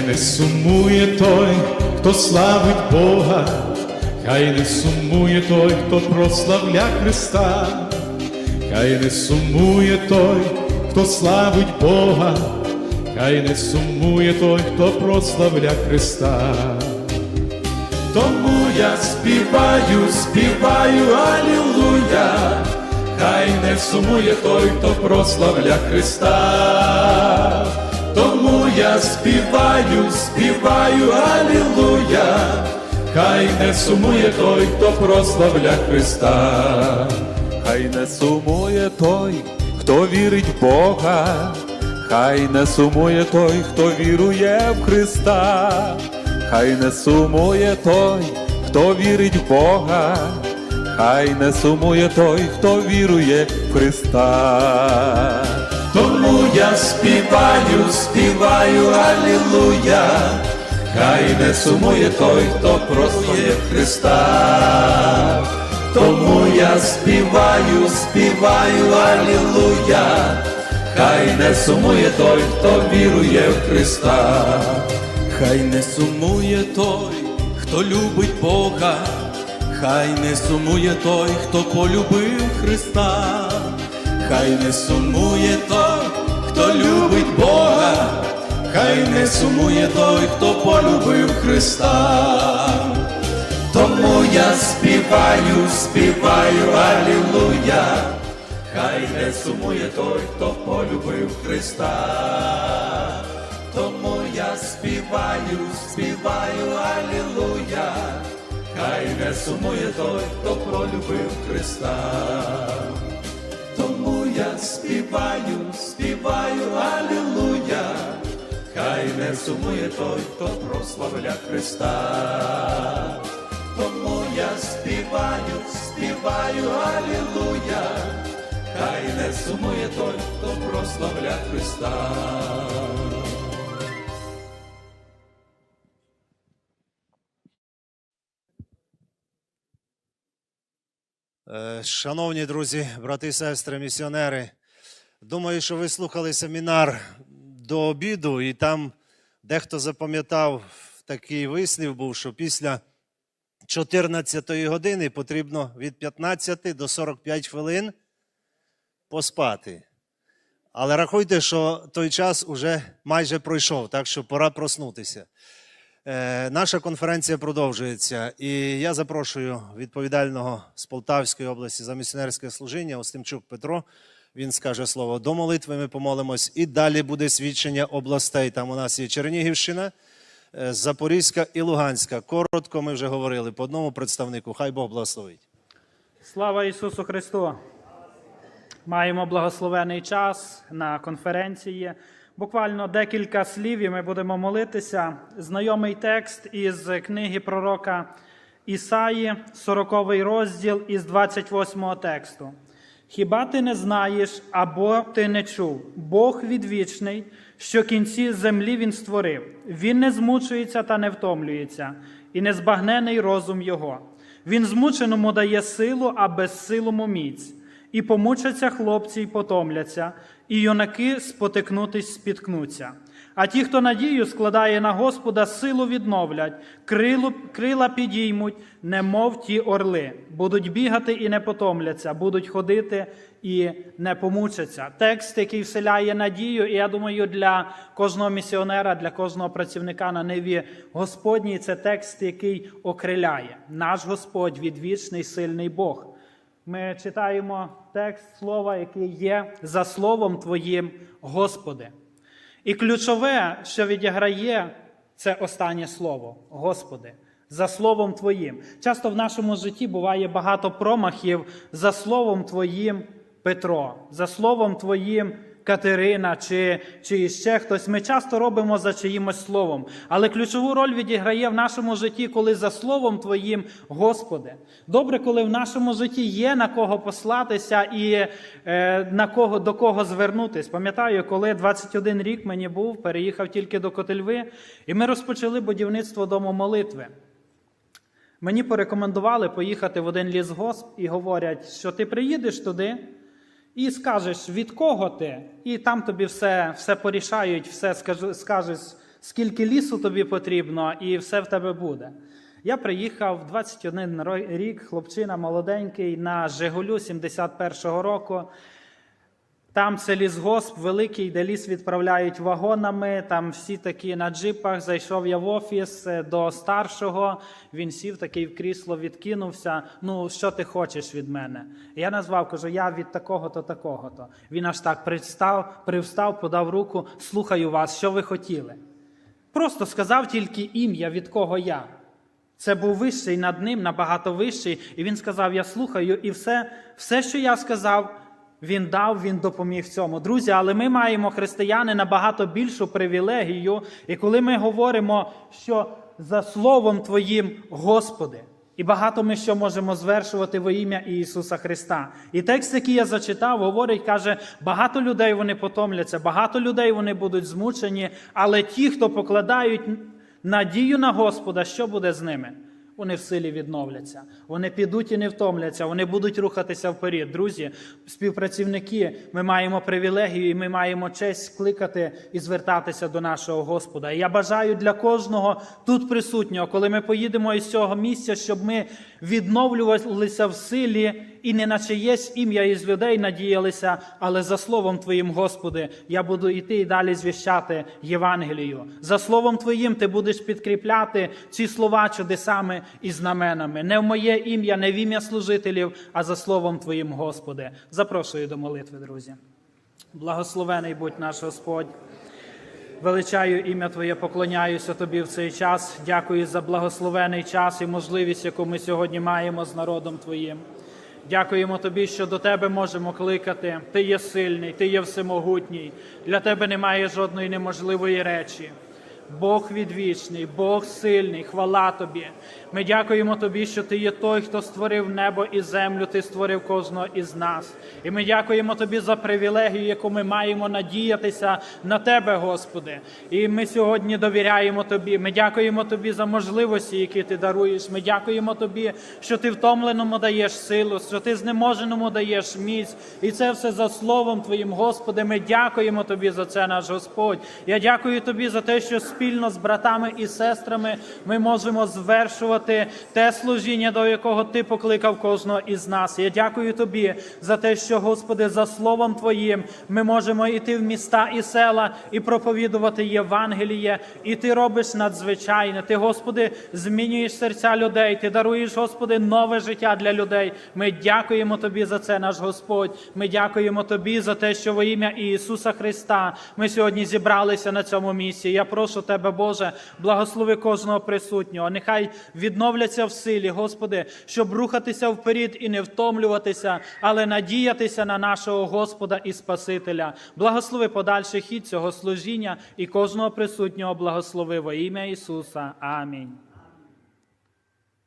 не сумує той, хто славить Бога, хай не сумує той, хто прославля Христа, хай не сумує той, хто славить Бога, хай не сумує той, хто прославля Христа. Тому я співаю, співаю, алілуя, хай не сумує той, хто прославля Христа. Я співаю, співаю, алілуя, хай не сумує той, хто прославля Христа. Хай не сумує той, хто вірить в Бога, хай не сумує той, хто вірує в Христа, хай не сумує той, хто вірить в Бога, хай не сумує той, хто вірує в Христа. Тому я співаю, співаю, алілуя, хай не сумує той, хто прославляє Христа. Тому я співаю, співаю, алілуя, хай не сумує той, хто вірує в Христа. Хай не сумує той, хто любить Бога, хай не сумує той, хто полюбив Христа, хай не сумує той, хто любить Бога, хай не сумує той, хто полюбив Христа. Тому я співаю, співаю, алілуя, хай не сумує той, хто полюбив Христа. Тому я співаю, співаю, алілуя, хай не сумує той, хто полюбив Христа. Тому я співаю, співаю, алілуя, хай не сумує той, хто прославля Христа. Тому я співаю, співаю, алілуя, хай не сумує той, хто прославля Христа. Шановні друзі, брати і сестри, місіонери, думаю, що ви слухали семінар до обіду, і там дехто запам'ятав такий вислів був, що після 14 години потрібно від 15 до 45 хвилин поспати. Але рахуйте, що той час уже майже пройшов, так що пора проснутися. Е, Наша конференція продовжується, і я запрошую відповідального з Полтавської області за місіонерське служіння Остимчук Петро. Він скаже слово до молитви. Ми помолимось, і далі буде свідчення областей. Там у нас є Чернігівщина, е, Запорізька і Луганська. Коротко ми вже говорили по одному представнику. Хай Бог благословить. Слава Ісусу Христу! Маємо благословений час на конференції. Буквально декілька слів, і ми будемо молитися. Знайомий текст із книги пророка Ісаї, 40 розділ із 28 тексту. Хіба ти не знаєш або ти не чув? Бог відвічний, що кінці землі він створив. Він не змучується та не втомлюється, і незбагнений розум його. Він змученому дає силу, а безсилому міць. І помучаться хлопці, й потомляться, і юнаки спотикнутись спіткнуться. А ті, хто надію складає на Господа, силу відновлять, крилу, крила підіймуть, немов ті орли, будуть бігати і не потомляться, будуть ходити і не помучаться. Текст, який вселяє надію, і я думаю, для кожного місіонера, для кожного працівника на ниві Господній, це текст, який окриляє. Наш Господь відвічний, сильний Бог. Ми читаємо текст слова, який є за словом Твоїм, Господи. І ключове, що відіграє, це останнє слово, Господи, за словом Твоїм. Часто в нашому житті буває багато промахів за словом Твоїм Петро, за словом Твоїм Катерина чи, чи ще хтось. Ми часто робимо за чиїмось словом. Але ключову роль відіграє в нашому житті, коли за словом Твоїм, Господи. Добре, коли в нашому житті є на кого послатися і е, на кого, до кого звернутись. Пам'ятаю, коли 21 рік мені був, переїхав тільки до Котельви, і ми розпочали будівництво дому молитви. Мені порекомендували поїхати в один лісгосп і говорять, що ти приїдеш туди і скажеш, від кого ти, і там тобі все все порішають, все скажеш скільки лісу тобі потрібно, і все в тебе буде. Я приїхав 21 ро- рік, хлопчина молоденький на Жигулю 71-го року. Там це лісгосп великий, де ліс відправляють вагонами. Там всі такі на джипах. Зайшов я в офіс е, до старшого. Він сів такий в крісло, відкинувся. Ну, що ти хочеш від мене? Я назвав, кажу, я від такого-то, такого-то. Він аж так привстав, привстав, подав руку. Слухаю вас, що ви хотіли. Просто сказав тільки ім'я, від кого я. Це був вищий над ним, набагато вищий. І він сказав: Я слухаю, і все, все, що я сказав, він дав, він допоміг цьому. Друзі, але ми маємо християни набагато більшу привілегію. І коли ми говоримо, що за словом Твоїм, Господи, і багато ми що можемо звершувати во ім'я Ісуса Христа. І текст, який я зачитав, говорить, каже, багато людей вони потомляться, багато людей вони будуть змучені, але ті, хто покладають надію на Господа, що буде з ними? Вони в силі відновляться, вони підуть і не втомляться, вони будуть рухатися вперед. Друзі, співпрацівники, ми маємо привілегію і ми маємо честь кликати і звертатися до нашого Господа. І я бажаю для кожного тут присутнього, коли ми поїдемо із цього місця, щоб ми відновлювалися в силі і не на чиєсь ім'я із людей надіялися, але за словом Твоїм, Господи, я буду йти і далі звіщати Євангелію. За словом Твоїм ти будеш підкріпляти ці слова чудесами і знаменами. Не в моє ім'я, не в ім'я служителів, а за словом Твоїм, Господи. Запрошую до молитви, друзі. Благословений будь наш Господь. Величаю ім'я Твоє, поклоняюся Тобі в цей час. Дякую за благословений час і можливість, яку ми сьогодні маємо з народом Твоїм. Дякуємо Тобі, що до Тебе можемо кликати. Ти є сильний, Ти є всемогутній. Для Тебе немає жодної неможливої речі. Бог відвічний, Бог сильний, хвала Тобі. Ми дякуємо Тобі, що Ти є той, хто створив небо і землю, Ти створив кожного із нас. І ми дякуємо Тобі за привілегію, яку ми маємо надіятися на Тебе, Господи. І ми сьогодні довіряємо Тобі. Ми дякуємо Тобі за можливості, які Ти даруєш. Ми дякуємо Тобі, що Ти втомленому даєш силу, що Ти знеможеному даєш міць. І це все за словом Твоїм, Господи. Ми дякуємо Тобі за це, наш Господь. Я дякую Тобі за те, що спільно з братами і сестрами ми можемо звершувати те служіння, до якого Ти покликав кожного із нас. Я дякую Тобі за те, що, Господи, за словом Твоїм ми можемо йти в міста і села і проповідувати Євангеліє. І Ти робиш надзвичайне. Ти, Господи, змінюєш серця людей. Ти даруєш, Господи, нове життя для людей. Ми дякуємо Тобі за це, наш Господь. Ми дякуємо Тобі за те, що во ім'я Ісуса Христа ми сьогодні зібралися на цьому місці. Я Тебе, Боже, благослови кожного присутнього. Нехай відновляться в силі, Господи, щоб рухатися вперед і не втомлюватися, але надіятися на нашого Господа і Спасителя. Благослови подальший хід цього служіння і кожного присутнього благослови во ім'я Ісуса. Амінь.